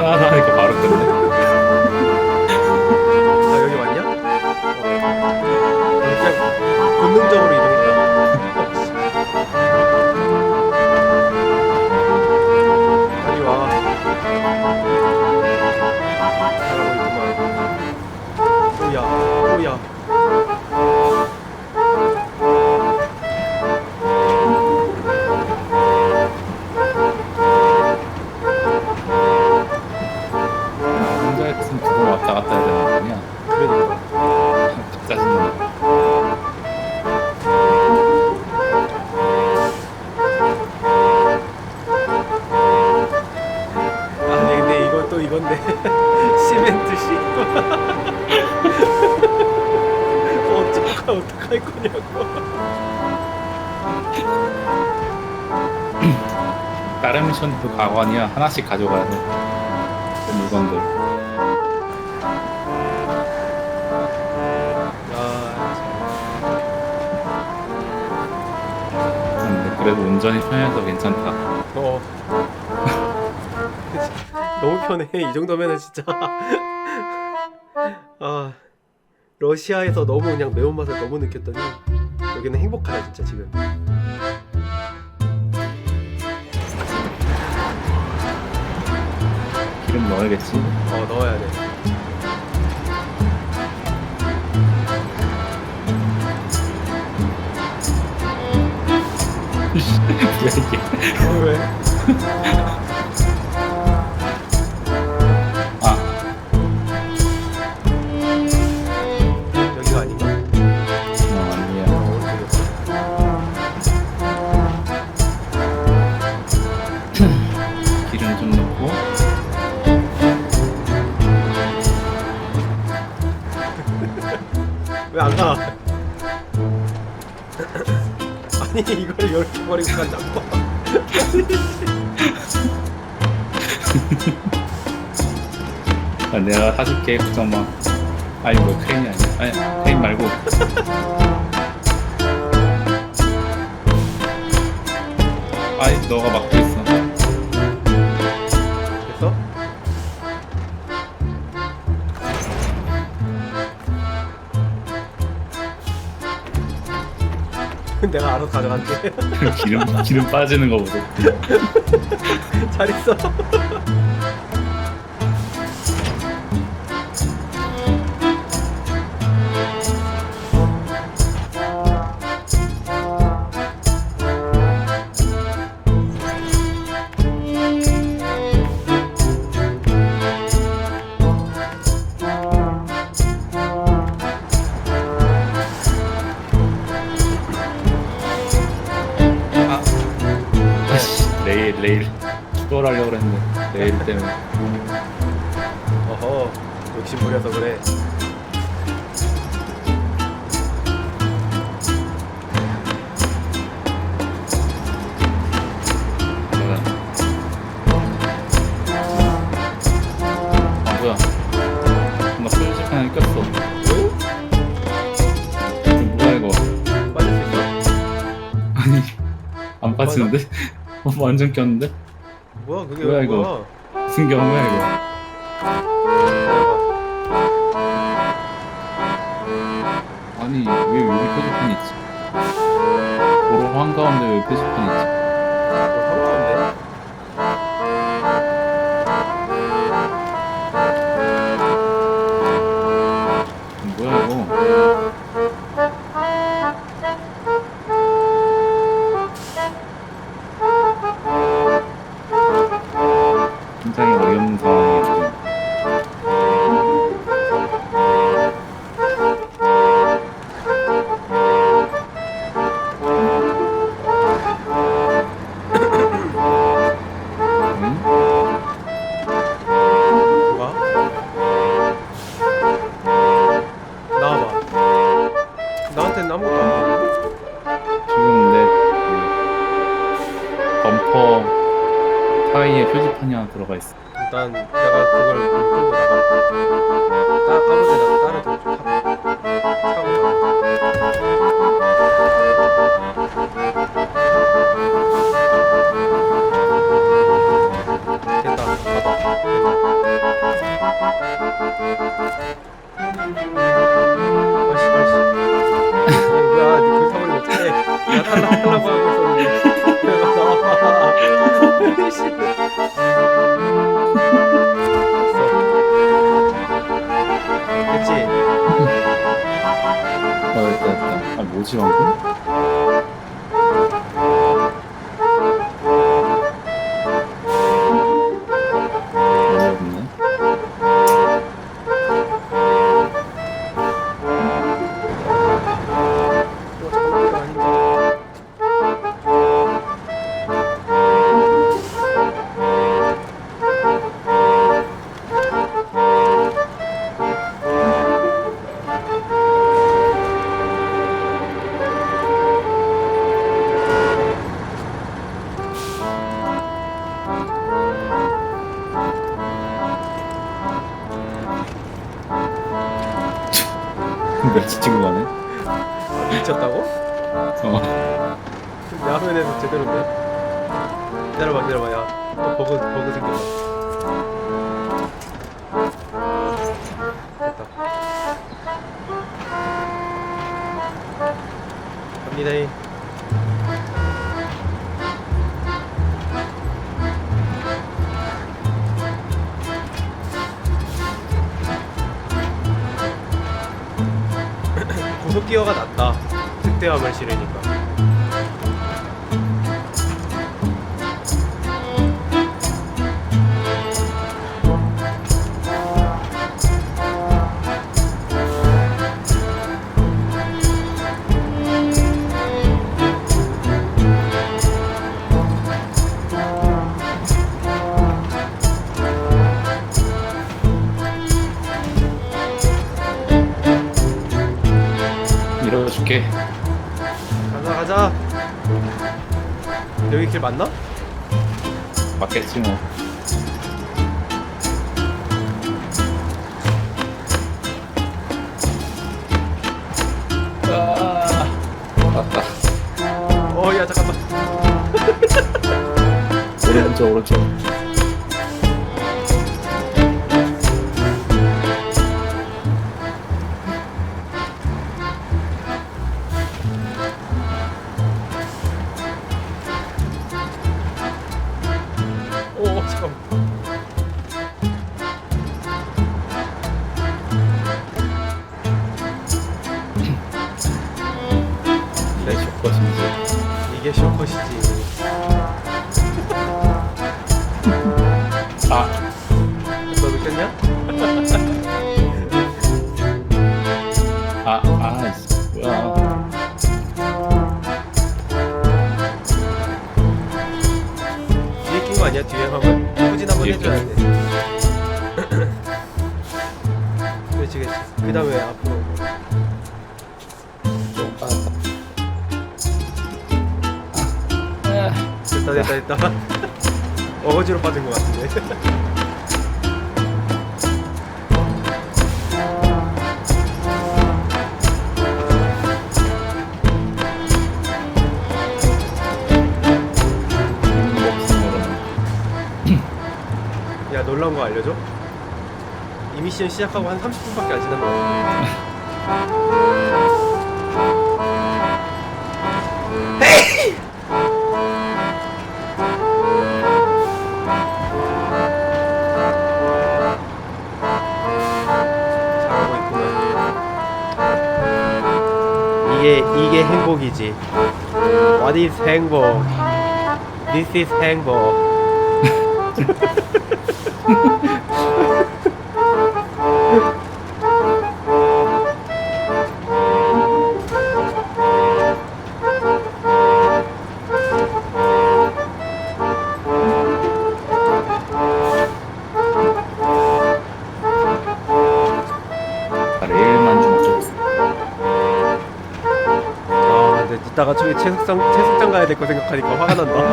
편하다니까 바로 끊네. 아 여기 왔냐? 어. 그냥 본능적으로 이동했 다른 미션도 가관이야. 하나씩 가져가야 돼. 그 물건들. 야, 근데 그래도 운전이 편해서 괜찮다. 어. 너무 편해. 이 정도면은 진짜. 아, 러시아에서 너무 그냥 매운맛을 너무 느꼈더니 여기는 행복하다 진짜 지금. 기름 넣어야겠지. 어, 넣어야 돼. 뭐야 이게? 왜? 이걸 이렇게 버리고 간다고? 아, 내가 사줄게 걱정 마. 아니 뭐 크레인이 아니야. 아니 크레인 말고. 아이 너가 막 내가 알아서 가져갈게. 기름 기름 빠지는 거 보고. 잘 있어. 그래. 내가. 아 뭐야? 나 솔직히 하나 꼈어. 응? 뭐야 이거? 빠질 수 있어? 아니 안 빠지는데? 어, 완전 꼈는데? 뭐야 그게 뭐야? 이거? 무슨 경우야 이거? 표지판 있지? 도로 한가운데 왜 표지판 있지? 한가운데? 뭐야 이거? 굉장히 어이없는 상황 타이에 표지판이 하나 들어가 있어. 일단 내가 그걸 끌고 나가. 따 데나 따라 좀 타. 타고. 어떡해. 야 탈락 하려고 하고 있었는데. 뭐지, 방금? 어. 내 화면에서 제대로인데? 기다려봐 기다려봐. 야또 버그 버그 생겼다 됐다. 갑니다 잉 고속 기어가 낫다 특대함을 실으니까 밀어줄게. 가자 가자 여기 길 맞나? 맞겠지, 뭐. 아, 맞다. 어야 잠깐만 오른쪽, 오른쪽. 너 느꼈냐? 아, 아, 이씨, 뭐야. 뒤에 낀 거 아니야? 뒤에 한번 후진 한번 뒤에 해줘야 돼. 그렇지 그렇지. 그 다음에 앞으로. 좀 빠졌다. 됐다 됐다 됐다. 어거지로 빠진 거 같은데 놀라운 거 알려줘? 이 미션 시작하고 한 30분밖에 안 지난 거 같아 잘하고 있구나? 이게 이게 행복이지. What is 행복? This is 행복 저기 채석장 채석장 가야 될 거 생각하니까 화가 난다.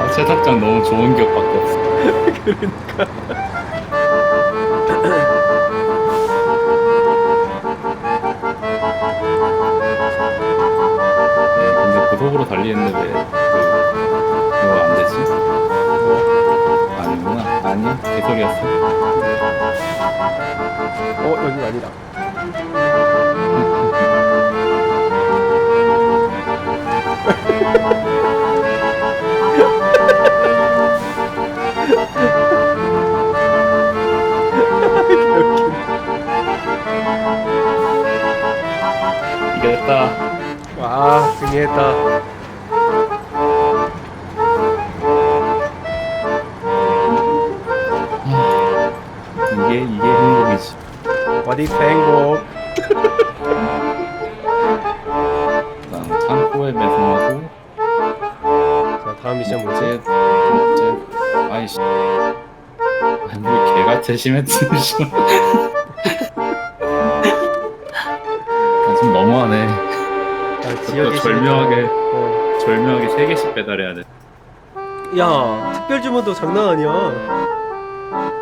아, 세탁장 너무 좋은 기억밖에 없어. 네, 근데 고속으로 달리는데 왜 그, 그거 안 되지? 아니구나. 아니야. 개소리였어. 어 여기가 아니다. 이겼다. 와 승리했다. 이게 이게 행복이지. 어디 행복. 다음 미션 뭐지? 이제 이제 아이씨. 아니 뭐 개같아 시멘트 미션. 아, 좀 너무하네. 아, 또 지역의 절묘하게 어. 절묘하게 세 개씩 배달해야 돼. 야 특별 주문도 장난 아니야.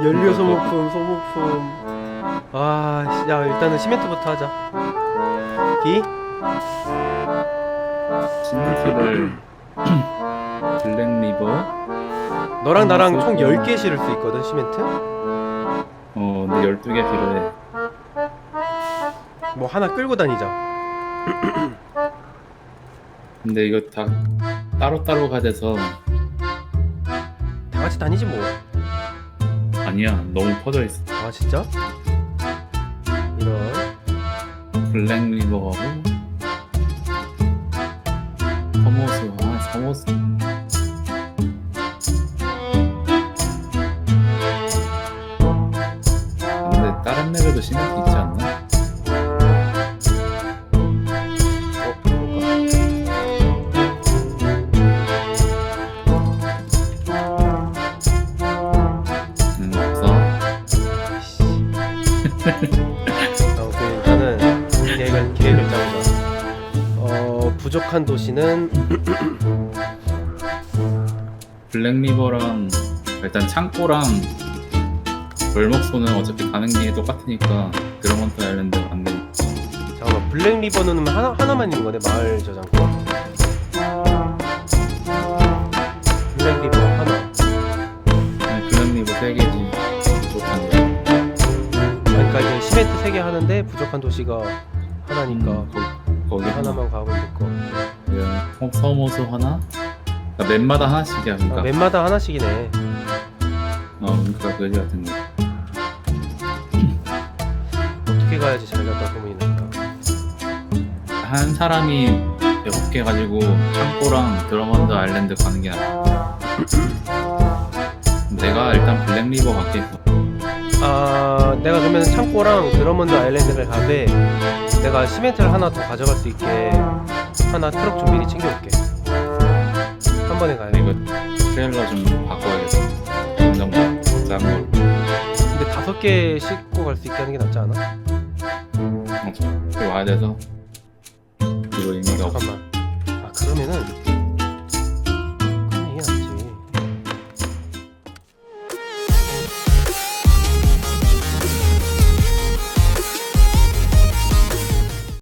연료 소모품 소모품. 아, 씨, 야 일단은 시멘트부터 하자. 기? 시멘트를 블랙리버 너랑 나랑 총 10개 실을 수 있거든 시멘트? 어 근데 12개 필요해. 뭐 하나 끌고 다니자. 근데 이거 다 따로따로 가야 돼서 다 같이 다니지 뭐. 아니야 너무 퍼져 있어. 아 진짜? 이런. 블랙리버하고 서모스 아 서모스 어 부족한 도시는 블랙리버랑 일단 창고랑 월목소는 어차피 가는 길이 똑같으니까 드러먼트 아일랜드 맞는 잠깐만 블랙 리버는 하나 하나만 있는 거네 마을 저장고. 블랙 리버 하나. 아니 블랙리버 세 개지. 부족한 게. 그러니까 이제 시멘트 3개 하는데 부족한 도시가 하나니까 음, 거, 거기 하나 하나만 가고 있을 거. 서- 서모소 하나 그러니까 맵마다 하나씩이야 그러니까 아, 맵마다 하나씩이네. 어 그러니까 그지 같은데 어떻게 가야지 잘 갔다 날까? 한 사람이 여섯 개 가지고 창고랑 드러먼드 아일랜드 가는 게 나아 내가 일단 블랙리버 갈게 아 내가 그러면 창고랑 드러먼드 아일랜드를 가되 내가 시멘트를 하나 더 가져갈 수 있게 하나 트럭 좀 미리 챙겨올게. 한 번에 가야 돼. 이거 트레일러 좀 점점 작은 걸로 근데 다섯 개 싣고 갈 수 있게 하는 게 낫지 않아? 와야 돼서 이거 의미가 없어 잠깐만. 아 그러면은